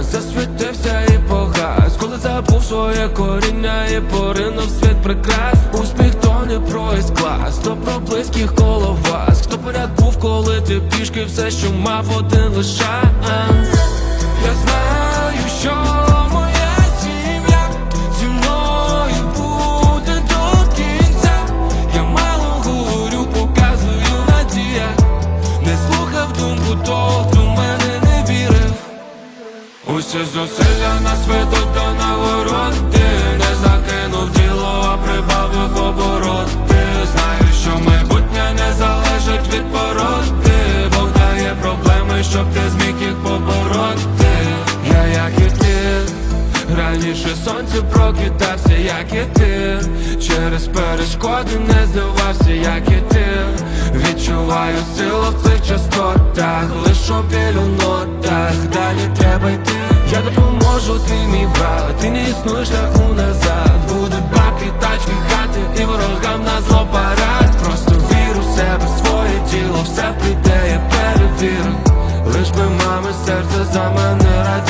час, засвітився і погас. Коли забув своє коріння і поринув світ прикрас. Успіх то не про із клас, то про близьких коло вас. Хто поряд був, коли ти пішки, все, що мав один лиш шанс Я знаю, що моя Усі зусилля нас ведуть до нагороди Не закинув діло, а прибавив обороти. Знаю, що майбутнє не залежить від породи Бог дає проблеми, щоб ти зміг Раніше сонце прокидався, як і ти. Через перешкоди не здавався, як і ти. Відчуваю силу в цих частотах Лиш у білю нотах, далі треба йти. Я допоможу, ти мій брат, ти не існуєш шляху назад. Будуть бабки, тачки, хати і ворогам на зло парад. Просто вір у себе, своє тіло, все прийде, я перевірю. Лиш би мами серце за мене раділо